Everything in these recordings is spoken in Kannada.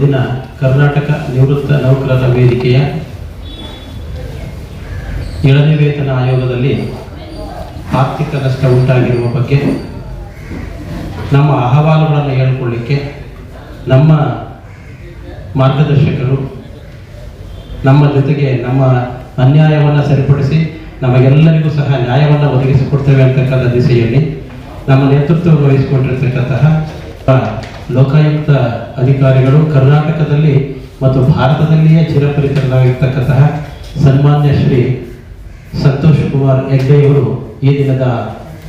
ದಿನ ಕರ್ನಾಟಕ ನಿವೃತ್ತ ನೌಕರರ ವೇದಿಕೆಯ ಏಳನೇ ವೇತನ ಆಯೋಗದಲ್ಲಿ ಆರ್ಥಿಕ ನಷ್ಟ ಉಂಟಾಗಿರುವ ಬಗ್ಗೆ ನಮ್ಮ ಅಹವಾಲುಗಳನ್ನು ಹೇಳಿಕೊಳ್ಳಿಕ್ಕೆ ನಮ್ಮ ಮಾರ್ಗದರ್ಶಕರು ನಮ್ಮ ಜೊತೆಗೆ ನಮ್ಮ ಅನ್ಯಾಯವನ್ನು ಸರಿಪಡಿಸಿ ನಮಗೆಲ್ಲರಿಗೂ ಸಹ ನ್ಯಾಯವನ್ನು ಒದಗಿಸಿಕೊಡ್ತೇವೆ ಅಂತಕ್ಕಂಥ ದಿಸೆಯಲ್ಲಿ ನಮ್ಮ ನೇತೃತ್ವ ವಹಿಸಿಕೊಂಡಿರ್ತಕ್ಕಂತಹ ಲೋಕಾಯುಕ್ತ ಅಧಿಕಾರಿಗಳು ಕರ್ನಾಟಕದಲ್ಲಿ ಮತ್ತು ಭಾರತದಲ್ಲಿಯೇ ಚಿರಪರಿಚಿತರಾಗಿರ್ತಕ್ಕಂತಹ ಸನ್ಮಾನ್ಯ ಶ್ರೀ ಸಂತೋಷ್ ಕುಮಾರ್ ಹೆಗ್ಡೆಯವರು ಈ ದಿನದ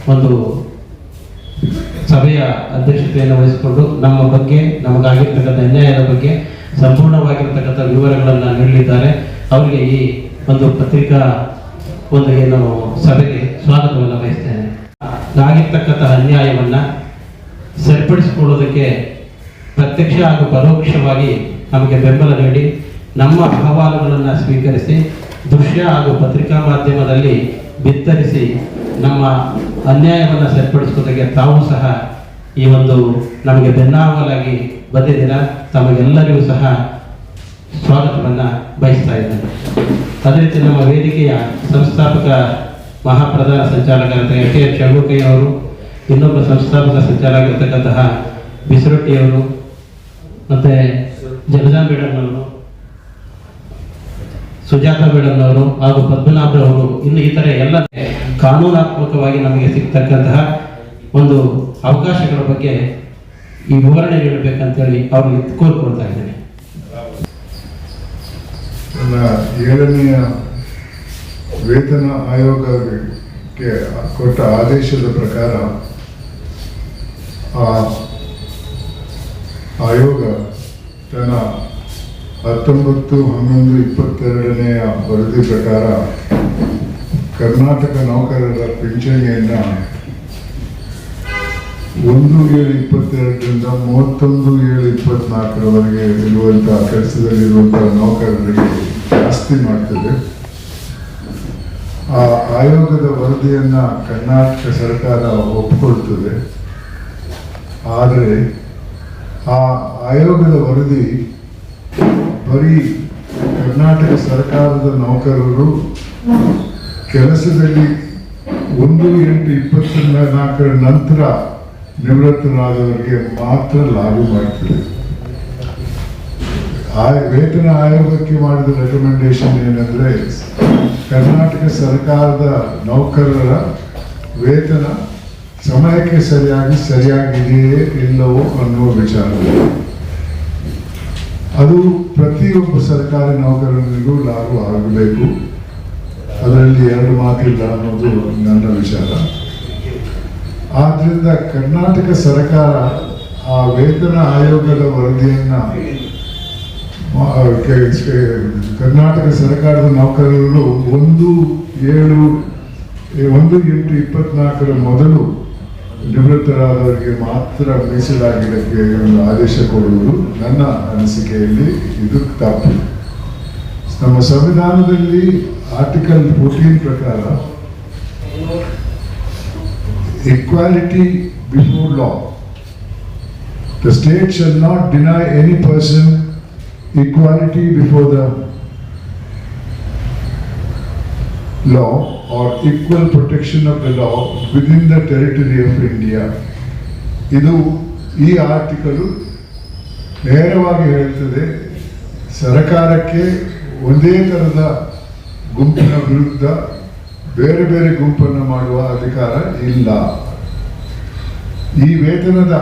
ಒಂದು ಸಭೆಯ ಅಧ್ಯಕ್ಷತೆಯನ್ನು ವಹಿಸಿಕೊಂಡು ನಮ್ಮ ಬಗ್ಗೆ, ನಮಗಾಗಿರ್ತಕ್ಕಂಥ ಅನ್ಯಾಯದ ಬಗ್ಗೆ ಸಂಪೂರ್ಣವಾಗಿರ್ತಕ್ಕಂಥ ವಿವರಗಳನ್ನು ನೀಡಲಿದ್ದಾರೆ. ಅವರಿಗೆ ಈ ಒಂದು ಪತ್ರಿಕಾ ಒಂದು ಏನು ಸಭೆಗೆ ಸ್ವಾಗತವನ್ನು ವಹಿಸ್ತೇನೆ ಆಗಿರ್ತಕ್ಕಂಥ ಅನ್ಯಾಯವನ್ನು ಸರಿಪಡಿಸಿಕೊಳ್ಳೋದಕ್ಕೆ ಪ್ರತ್ಯಕ್ಷ ಹಾಗೂ ಪರೋಕ್ಷವಾಗಿ ನಮಗೆ ಬೆಂಬಲ ನೀಡಿ, ನಮ್ಮ ಅಹವಾಲುಗಳನ್ನು ಸ್ವೀಕರಿಸಿ, ದೃಶ್ಯ ಹಾಗೂ ಪತ್ರಿಕಾ ಮಾಧ್ಯಮದಲ್ಲಿ ಬಿತ್ತರಿಸಿ, ನಮ್ಮ ಅನ್ಯಾಯವನ್ನು ಸರಿಪಡಿಸುವುದಕ್ಕೆ ತಾವು ಸಹ ಈ ಒಂದು ನಮಗೆ ಬೆನ್ನಾವಲಾಗಿ ಬಂದಿದ್ದೀರ ತಮಗೆಲ್ಲರಿಗೂ ಸಹ ಸ್ವಾಗತವನ್ನು ಬಯಸ್ತಾ ಇದ್ದೇನೆ. ಅದೇ ರೀತಿ ನಮ್ಮ ವೇದಿಕೆಯ ಸಂಸ್ಥಾಪಕ ಮಹಾಪ್ರಧಾನ ಸಂಚಾಲಕರಾದ ಕೆ ಎಚ್ ಅವರು ಇನ್ನೊಬ್ಬ ಸಂಸ್ಥಾಪಕ ಸಂಚಾಲಕರಿರ್ತಕ್ಕಂತಹ ಬಿಸಿರೊಟ್ಟಿಯವರು ಮತ್ತು ಜಲಜಾ ಮೇಡಮ್ನವರು, ಸುಜಾತ ಮೇಡಮ್ ಅವರು ಹಾಗೂ ಪದ್ಮನಾಭರವರು ಇನ್ನು ಇತರೆ ಎಲ್ಲ ಕಾನೂನಾತ್ಮಕವಾಗಿ ನಮಗೆ ಸಿಗ್ತಕ್ಕಂತಹ ಒಂದು ಅವಕಾಶಗಳ ಬಗ್ಗೆ ಈ ವಿವರಣೆ ನೀಡಬೇಕಂತೇಳಿ ಅವ್ರಿಗೆ ಕೋರ್ಕೊಳ್ತಾ ಇದ್ದೇನೆ ಏಳನೆಯ ವೇತನ ಆಯೋಗಕ್ಕೆ ಕೊಟ್ಟ ಆದೇಶದ ಪ್ರಕಾರ ಆ ಆಯೋಗ ತನ್ನ ಹತ್ತೊಂಬತ್ತು ಹನ್ನೊಂದು ಇಪ್ಪತ್ತೆರಡನೆಯ ವರದಿ ಪ್ರಕಾರ ಕರ್ನಾಟಕ ನೌಕರರ ಪಿಂಚಣಿಯನ್ನು ಒಂದು ಏಳು ಇಪ್ಪತ್ತೆರಡರಿಂದ ಮೂವತ್ತೊಂದು ಏಳು ಇಪ್ಪತ್ನಾಲ್ಕರವರೆಗೆ ಇರುವಂತಹ ಕೆಲಸದಲ್ಲಿರುವಂತಹ ನೌಕರರಿಗೆ ಜಾಸ್ತಿ ಮಾಡ್ತದೆ. ಆ ಆಯೋಗದ ವರದಿಯನ್ನ ಕರ್ನಾಟಕ ಸರ್ಕಾರ ಒಪ್ಪಿಕೊಳ್ತದೆ ಆದರೆ ಆ ಆಯೋಗದ ವರದಿ ಬರೀ ಕರ್ನಾಟಕ ಸರ್ಕಾರದ ನೌಕರರು ಕೆಲಸದಲ್ಲಿ ಒಂದು ಎಂಟು ಇಪ್ಪತ್ತ ನಾಲ್ಕರ ನಂತರ ನಿವೃತ್ತರಾದವರಿಗೆ ಮಾತ್ರ ಲಾಭ ಮಾಡ್ತದೆ. ಆ ವೇತನ ಆಯೋಗಕ್ಕೆ ಮಾಡಿದ ರೆಕಮೆಂಡೇಶನ್ ಏನಂದ್ರೆ ಕರ್ನಾಟಕ ಸರ್ಕಾರದ ನೌಕರರ ವೇತನ ಸಮಯಕ್ಕೆ ಸರಿಯಾಗಿ ಸರಿಯಾಗಿದೆಯೇ ಇಲ್ಲವೋ ಅನ್ನುವ ವಿಚಾರ. ಅದು ಪ್ರತಿಯೊಬ್ಬ ಸರ್ಕಾರಿ ನೌಕರನಿಗೂ ಲಾಭ ಆಗಬೇಕು. ಅದರಲ್ಲಿ ಎರಡು ಮಾತಿಲ್ಲ ಅನ್ನೋದು ನನ್ನ ವಿಚಾರ. ಆದ್ರಿಂದ ಕರ್ನಾಟಕ ಸರ್ಕಾರ ಆ ವೇತನ ಆಯೋಗದ ವರದಿಯನ್ನ ಕರ್ನಾಟಕ ಸರ್ಕಾರದ ನೌಕರರು ಒಂದು ಏಳು ಒಂದು ಎಂಟು ಇಪ್ಪತ್ನಾಲ್ಕರ ಮೊದಲು ನಿವೃತ್ತರಾದವರಿಗೆ ಮಾತ್ರ ಮೀಸಲಾಗಿಡಕ್ಕೆ ಒಂದು ಆದೇಶ ಕೊಡುವುದು ನನ್ನ ಅನಿಸಿಕೆಯಲ್ಲಿ ಇದು ತಪ್ಪು. ನಮ್ಮ ಸಂವಿಧಾನದಲ್ಲಿ ಆರ್ಟಿಕಲ್ ಫೋರ್ಟೀನ್ ಪ್ರಕಾರ equality before law the state shall not deny any person equality before the law. Or equal protection of the law within the territory of India. ಇದು ಈ ಆರ್ಟಿಕಲು ನೇರವಾಗಿ ಹೇಳ್ತದೆ, ಸರಕಾರಕ್ಕೆ ಒಂದೇ ಥರದ ಗುಂಪಿನ ವಿರುದ್ಧ ಬೇರೆ ಬೇರೆ ಗುಂಪನ್ನು ಮಾಡುವ ಅಧಿಕಾರ ಇಲ್ಲ ಈ ವೇತನದ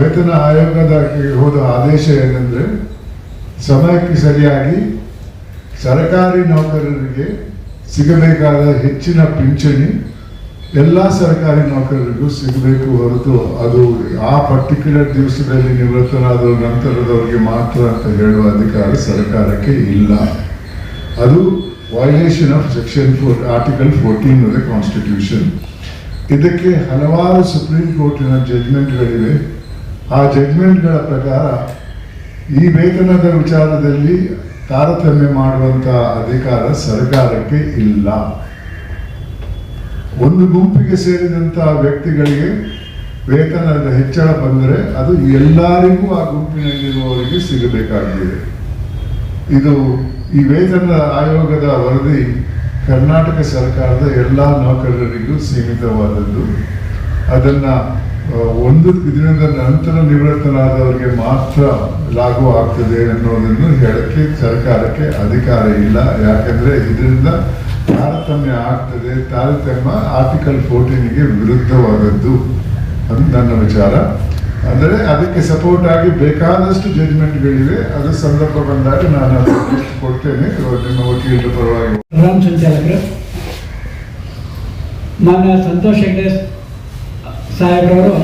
ವೇತನ ಆಯೋಗದ ಹೋದ ಆದೇಶ ಏನಂದ್ರೆ, ಸಮಯಕ್ಕೆ ಸರಿಯಾಗಿ ಸರ್ಕಾರಿ ನೌಕರರಿಗೆ ಸಿಗಬೇಕಾದ ಹೆಚ್ಚಿನ ಪಿಂಚಣಿ ಎಲ್ಲ ಸರ್ಕಾರಿ ನೌಕರರಿಗೂ ಸಿಗಬೇಕು ಹೊರತು ಅದು ಆ ಪರ್ಟಿಕ್ಯುಲರ್ ದಿವಸದಲ್ಲಿ ನಿವೃತ್ತರಾದ ನಂತರದವರಿಗೆ ಮಾತ್ರ ಅಂತ ಹೇಳುವ ಅಧಿಕಾರ ಸರ್ಕಾರಕ್ಕೆ ಇಲ್ಲ. ಅದು violation of section four article fourteen of the constitution ಇದಕ್ಕೆ ಹಲವಾರು ಸುಪ್ರೀಂ ಕೋರ್ಟಿನ ಜಡ್ಮೆಂಟ್ಗಳಿವೆ ಆ ಜಡ್ಮೆಂಟ್ಗಳ ಪ್ರಕಾರ ಈ ವೇತನದ ವಿಚಾರದಲ್ಲಿ ತಾರತಮ್ಯ ಮಾಡುವಂತಹ ಅಧಿಕಾರ ಸರ್ಕಾರಕ್ಕೆ ಇಲ್ಲ. ಒಂದು ಗುಂಪಿಗೆ ಸೇರಿದಂತಹ ವ್ಯಕ್ತಿಗಳಿಗೆ ವೇತನದ ಹೆಚ್ಚಳ ಬಂದರೆ ಅದು ಎಲ್ಲರಿಗೂ ಆ ಗುಂಪಿನಲ್ಲಿರುವವರಿಗೆ ಸಿಗಬೇಕಾಗಿದೆ. ಇದು ಈ ವೇತನ ಆಯೋಗದ ವರದಿ ಕರ್ನಾಟಕ ಸರ್ಕಾರದ ಎಲ್ಲ ನೌಕರರಿಗೂ ಸೀಮಿತವಾದದ್ದು. ಅದನ್ನ ಒಂದು ದಿನದ ನಂತರ ನಿವೃತ್ತನಾದವರಿಗೆ ಮಾತ್ರ ಲಾಗು ಆಗ್ತದೆ ಅನ್ನೋದನ್ನು ಹೇಳಕ್ಕೆ ಸರ್ಕಾರಕ್ಕೆ ಅಧಿಕಾರ ಇಲ್ಲ. ಯಾಕಂದ್ರೆ ಇದರಿಂದ ತಾರತಮ್ಯ ಆಗ್ತದೆ. ತಾರತಮ್ಯ ಆರ್ಟಿಕಲ್ ಫೋರ್ಟೀನ್ಗೆ ವಿರುದ್ಧವಾದದ್ದು ಅದು ನನ್ನ ವಿಚಾರ. ಅಂದರೆ ಅದಕ್ಕೆ ಸಪೋರ್ಟ್ ಆಗಿ ಬೇಕಾದಷ್ಟು ಜಡ್ಜ್ಮೆಂಟ್ಗಳಿವೆ ಅದು ಸಂದರ್ಭ ಬಂದಾಗ ನಾನು ಕೊಡ್ತೇನೆ ನಿಮ್ಮ ವಕೀಲರ ಪರವಾಗಿ. ಸಂತೋಷ್ ಹೆಗ್ಡೆ ಸಾಹೇಬ್ರವರು,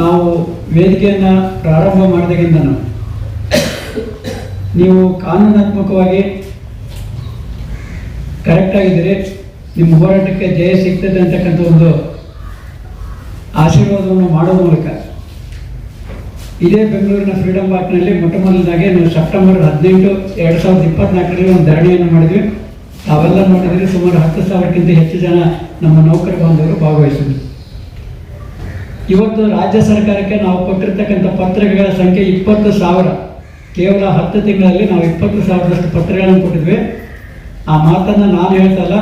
ನಾವು ವೇದಿಕೆಯನ್ನು ಪ್ರಾರಂಭ ಮಾಡಿದಾಗಿಂದ ನೀವು ಕಾನೂನಾತ್ಮಕವಾಗಿ ಕರೆಕ್ಟ್ ಆಗಿದ್ದೀರಿ. ನಿಮ್ಮ ಹೋರಾಟಕ್ಕೆ ಜಯ ಸಿಗ್ತದೆ ಅಂತಕ್ಕಂಥ ಒಂದು ಆಶೀರ್ವಾದವನ್ನು ಮಾಡೋ ಮೂಲಕ ಇದೇ ಬೆಂಗಳೂರಿನ ಫ್ರೀಡಮ್ ಪಾರ್ಕ್ನಲ್ಲಿ ಮೊಟ್ಟ ಮೊದಲಾಗಿ ನಾವು ಸೆಪ್ಟೆಂಬರ್ ಹದಿನೆಂಟು, ಎರಡು ಸಾವಿರದ ಇಪ್ಪತ್ನಾಲ್ಕರಲ್ಲಿ ಒಂದು ಧರಣಿಯನ್ನು ಮಾಡಿದ್ವಿ. ತಾವೆಲ್ಲ ನೋಡಿದ್ರೆ ಸುಮಾರು ಹತ್ತು ಸಾವಿರಕ್ಕಿಂತ ಹೆಚ್ಚು ಜನ ನಮ್ಮ ನೌಕರ ಬಾಂಧವರು ಭಾಗವಹಿಸಿದ್ರು. ಇವತ್ತು ರಾಜ್ಯ ಸರ್ಕಾರಕ್ಕೆ ನಾವು ಕೊಟ್ಟಿರ್ತಕ್ಕಂಥ ಪತ್ರಗಳ ಸಂಖ್ಯೆ ಇಪ್ಪತ್ತು ಸಾವಿರ. ಕೇವಲ ಹತ್ತು ತಿಂಗಳಲ್ಲಿ ನಾವು ಇಪ್ಪತ್ತು ಸಾವಿರದಷ್ಟು ಪತ್ರಗಳನ್ನು ಕೊಟ್ಟಿದ್ವಿ. ಆ ಮಾತನ್ನು ನಾನು ಹೇಳ್ತಲ್ಲ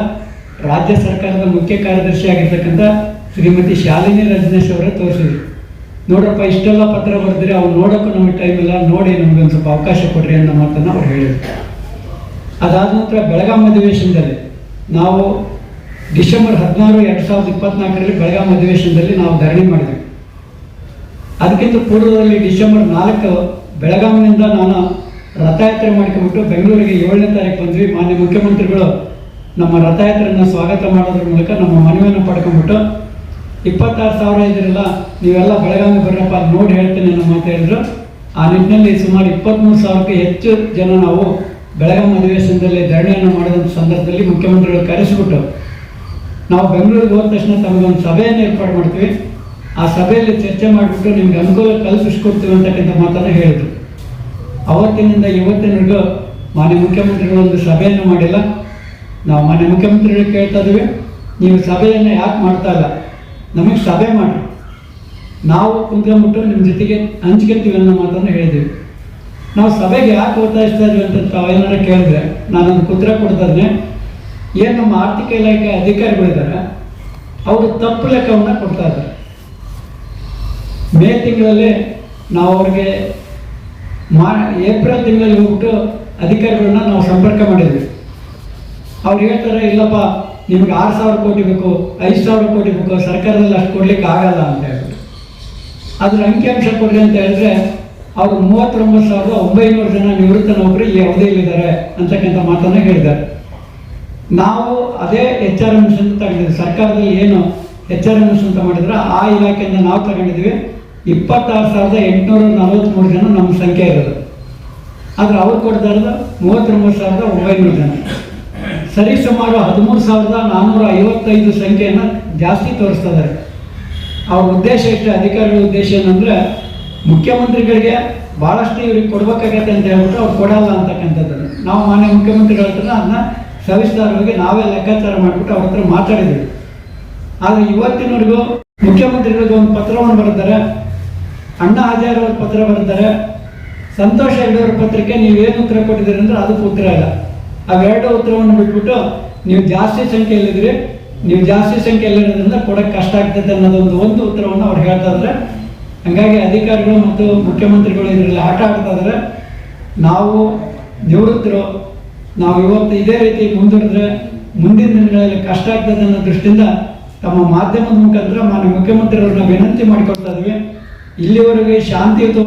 ರಾಜ್ಯ ಸರ್ಕಾರದ ಮುಖ್ಯ ಕಾರ್ಯದರ್ಶಿ ಆಗಿರ್ತಕ್ಕಂಥ ಶ್ರೀಮತಿ ಶಾಲಿನಿ ರಜನೇಶ್ ಅವರೇ ತೋರಿಸಿದ್ರು ನೋಡಪ್ಪ ಇಷ್ಟೆಲ್ಲ ಪತ್ರ ಬರೆದ್ರೆ, ಅವ್ರು ನೋಡೋಕ್ಕೂ ನಮಗೆ ಟೈಮ್ ಇಲ್ಲ. ನೋಡಿ ನಮಗೆ ಒಂದು ಸ್ವಲ್ಪ ಅವಕಾಶ ಕೊಡ್ರಿ ಅನ್ನೋ ಮಾತನ್ನು ಅವ್ರು ಹೇಳಿದ್ರು. ಅದಾದ ನಂತರ ಬೆಳಗಾಂ ಅಧಿವೇಶನದಲ್ಲಿ ನಾವು ಡಿಸೆಂಬರ್ ಹದಿನಾರು ಎರಡು ಸಾವಿರದ ಇಪ್ಪತ್ನಾಲ್ಕರಲ್ಲಿ ಬೆಳಗಾಂ ಅಧಿವೇಶನದಲ್ಲಿ ನಾವು ಧರಣಿ ಮಾಡಿದ್ವಿ. ಅದಕ್ಕಿಂತ ಪೂರ್ವದಲ್ಲಿ ಡಿಸೆಂಬರ್ ನಾಲ್ಕು ಬೆಳಗಾವಿನಿಂದ ನಾನು ರಥಯಾತ್ರೆ ಮಾಡ್ಕೊಂಡ್ಬಿಟ್ಟು ಬೆಂಗಳೂರಿಗೆ ಏಳನೇ ತಾರೀಕು ಬಂದ್ವಿ. ಮಾನ್ಯ ಮುಖ್ಯಮಂತ್ರಿಗಳು ನಮ್ಮ ರಥಯಾತ್ರೆಯನ್ನು ಸ್ವಾಗತ ಮಾಡೋದ್ರ ಮೂಲಕ ನಮ್ಮ ಮನವಿಯನ್ನು ಪಡ್ಕೊಂಡ್ಬಿಟ್ಟು ಇಪ್ಪತ್ತಾರು ಸಾವಿರ ಇದ್ರಲ್ಲ ನೀವೆಲ್ಲ ಬೆಳಗಾವಿ ಬರ್ರಪ್ಪ ಅದು ನೋಡಿ ಹೇಳ್ತೇನೆ ನಮ್ಮ ಮಾತು ಹೇಳಿದ್ರು. ಆ ನಿಟ್ಟಿನಲ್ಲಿ ಸುಮಾರು ಇಪ್ಪತ್ತ್ಮೂರು ಸಾವಿರಕ್ಕೆ ಹೆಚ್ಚು ಜನ ನಾವು ಬೆಳಗಾವಿ ಅಧಿವೇಶನದಲ್ಲಿ ಧರಣಿಯನ್ನು ಮಾಡಿದಂಥ ಸಂದರ್ಭದಲ್ಲಿ ಮುಖ್ಯಮಂತ್ರಿಗಳು ಕರೆಸಿಬಿಟ್ಟು ನಾವು ಬೆಂಗಳೂರಿಗೆ ಹೋದ ತಕ್ಷಣ ತಮಗೊಂದು ಸಭೆಯನ್ನು ಏರ್ಪಾಡು ಮಾಡ್ತೀವಿ. ಆ ಸಭೆಯಲ್ಲಿ ಚರ್ಚೆ ಮಾಡಿಬಿಟ್ಟು ನಿಮ್ಗೆ ಅನುಕೂಲ ಕಲ್ಪಿಸ್ಕೊಡ್ತೀವಿ ಅಂತಕ್ಕಂಥ ಮಾತನ್ನು ಹೇಳಿದ್ರು. ಅವತ್ತಿನಿಂದ ಇವತ್ತಿನವರೆಗೂ ಮಾನ್ಯ ಮುಖ್ಯಮಂತ್ರಿಗಳು ಒಂದು ಸಭೆಯನ್ನು ಮಾಡಿಲ್ಲ. ನಾವು ಮಾನ್ಯ ಮುಖ್ಯಮಂತ್ರಿಗಳು ಕೇಳ್ತಾ ಇದ್ದೀವಿ. ನೀವು ಸಭೆಯನ್ನು ಯಾಕೆ ಮಾಡ್ತಾ ಇಲ್ಲ? ನಮಗೆ ಸಭೆ ಮಾಡಿ ನಾವು ಕುಂತ್ಕೊಂಡ್ಬಿಟ್ಟು ನಿಮ್ಮ ಜೊತೆಗೆ ಹಂಚ್ಕೊತೀವಿ ಅನ್ನೋ ಮಾತನ್ನು ಹೇಳಿದ್ದೀವಿ. ನಾವು ಸಭೆಗೆ ಯಾಕೆ ಒತ್ತಾಯಿಸ್ತಾ ಇದ್ವಿ ಅಂತ ತಾವೇನಾರ ಕೇಳಿದ್ರೆ ನಾನೊಂದು ಕುದುರೆ ಕೊಡ್ತಾ ಇದ್ದೀನಿ. ಏನು ನಮ್ಮ ಆರ್ಥಿಕ ಇಲಾಖೆ ಅಧಿಕಾರಿಗಳಿದ್ದಾರೆ ಅವರು ತಪ್ಪು ಲೆಕ್ಕವನ್ನು ಕೊಡ್ತಾ ಇದ್ದಾರೆ ಮೇ ತಿಂಗಳಲ್ಲಿ ನಾವು ಅವ್ರಿಗೆ ಮಾ, ಏಪ್ರಿಲ್ ತಿಂಗಳಲ್ಲಿ ಹೋಗ್ಬಿಟ್ಟು ಅಧಿಕಾರಿಗಳನ್ನ ನಾವು ಸಂಪರ್ಕ ಮಾಡಿದ್ವಿ. ಅವ್ರು ಹೇಳ್ತಾರೆ, ಇಲ್ಲಪ್ಪ, ನಿಮ್ಗೆ ಆರು ಸಾವಿರ ಕೋಟಿ ಬೇಕು, ಐದು ಸಾವಿರ ಕೋಟಿ ಬೇಕು, ಸರ್ಕಾರದಲ್ಲಿ ಅಷ್ಟು ಕೊಡ್ಲಿಕ್ಕೆ ಆಗಲ್ಲ ಅಂತ ಹೇಳ್ಬಿಟ್ಟು. ಅದ್ರ ಅಂಕಿಅಂಶ ಕೊಡ್ರಿ ಅಂತ ಹೇಳಿದ್ರೆ, ಅವರು ಮೂವತ್ತೊಂಬತ್ತು ಸಾವಿರದ ಒಂಬೈನೂರು ಜನ ನಿವೃತ್ತ ನೌಕರಿ ಯಾವುದೇ ಇಲ್ಲಿದ್ದಾರೆ ಅಂತಕ್ಕಂಥ ಮಾತನ್ನು ಹೇಳಿದ್ದಾರೆ. ನಾವು ಅದೇ ಎಚ್ ಆರ್ ಎಂ ಎಸ್ ಅಂತ ತಗೊಂಡಿದ್ವಿ ಸರ್ಕಾರದಲ್ಲಿ ಏನು ಎಚ್ ಆರ್ ಎಂ ಎಸ್ ಅಂತ ಮಾಡಿದ್ರೆ ಆ ಇಲಾಖೆಯಿಂದ ನಾವು ತಗೊಂಡಿದ್ವಿ ಇಪ್ಪತ್ತಾರು ಸಾವಿರದ ಎಂಟುನೂರ ನಲವತ್ತ್ಮೂರು ಜನ ನಮ್ಮ ಸಂಖ್ಯೆ ಇರೋದು. ಆದರೆ ಅವ್ರು ಕೊಡ್ತಾ ಇರೋದು ಮೂವತ್ತೊಂಬತ್ತು ಸಾವಿರದ ಒಂಬೈನೂರು ಜನ. ಸರಿ, ಸುಮಾರು ಹದಿಮೂರು ಸಾವಿರದ ನಾನ್ನೂರ ಐವತ್ತೈದು ಸಂಖ್ಯೆಯನ್ನು ಜಾಸ್ತಿ ತೋರಿಸ್ತಾ ಇದ್ದಾರೆ. ಅವ್ರ ಉದ್ದೇಶ ಎಷ್ಟು, ಅಧಿಕಾರಿಗಳ ಉದ್ದೇಶ ಏನಂದರೆ ಮುಖ್ಯಮಂತ್ರಿಗಳಿಗೆ ಭಾಳಷ್ಟು ಇವ್ರಿಗೆ ಕೊಡ್ಬೇಕಾಗತ್ತೆ ಅಂತ ಹೇಳ್ಬಿಟ್ಟು ಅವ್ರು ಕೊಡಲ್ಲ ಅಂತಕ್ಕಂಥದ್ದು. ನಾವು ಮಾನ್ಯ ಮುಖ್ಯಮಂತ್ರಿಗಳ ಹತ್ರ ಅದನ್ನ ಸವಿಸ್ತಾರವಾಗಿ ನಾವೇ ಲೆಕ್ಕಾಚಾರ ಮಾಡಿಬಿಟ್ಟು ಅವ್ರ ಹತ್ರ ಮಾತಾಡಿದ್ವಿ. ಆದರೆ ಇವತ್ತಿನವರೆಗೂ ಮುಖ್ಯಮಂತ್ರಿಗಳಿಗೆ ಒಂದು ಪತ್ರವನ್ನು ಬರ್ತಾರೆ ಅಣ್ಣ ಹಜಾರ್ ಅವ್ರ ಪತ್ರ ಬರ್ತಾರೆ ಸಂತೋಷ ಹೆಗ್ಡೆ ಅವ್ರ ಪತ್ರಕ್ಕೆ ನೀವೇನು ಉತ್ತರ ಕೊಟ್ಟಿದ್ದೀರಿ ಅಂದ್ರೆ ಅದಕ್ಕೆ ಉತ್ತರ ಇಲ್ಲ. ಅವೆರಡು ಉತ್ತರವನ್ನು ಬಿಟ್ಬಿಟ್ಟು ನೀವು ಜಾಸ್ತಿ ಸಂಖ್ಯೆಯಲ್ಲಿದ್ದೀರಿ. ನೀವು ಜಾಸ್ತಿ ಸಂಖ್ಯೆಯಲ್ಲಿರೋದ್ರಿಂದ ಕೊಡಕ್ಕೆ ಕಷ್ಟ ಆಗ್ತದೆ ಅನ್ನೋದೊಂದು ಒಂದು ಉತ್ತರವನ್ನು ಅವ್ರು ಹೇಳ್ತಾ ಇದ್ದಾರೆ. ಹಂಗಾಗಿ ಅಧಿಕಾರಿಗಳು ಮತ್ತು ಮುಖ್ಯಮಂತ್ರಿಗಳು ಇದರಲ್ಲಿ ಆಟ ಆಡ್ತಾ ಇದ್ದಾರೆ. ನಾವು ನಿವೃತ್ತರು ನಾವು ಇವತ್ತು ಇದೇ ರೀತಿ ಮುಂದುವರೆದ್ರೆ ಮುಂದಿನ ದಿನಗಳಲ್ಲಿ ಕಷ್ಟ ಆಗ್ತದೆ ಅನ್ನೋ ದೃಷ್ಟಿಯಿಂದ ತಮ್ಮ ಮಾಧ್ಯಮದ ಮುಖಾಂತರ ಮಾನ್ಯ ಮುಖ್ಯಮಂತ್ರಿಗಳನ್ನ ವಿನಂತಿ ಮಾಡಿಕೊಳ್ತಾ ಇದ್ವಿ ಇಲ್ಲಿವರೆಗೆ ಶಾಂತಿಯುತ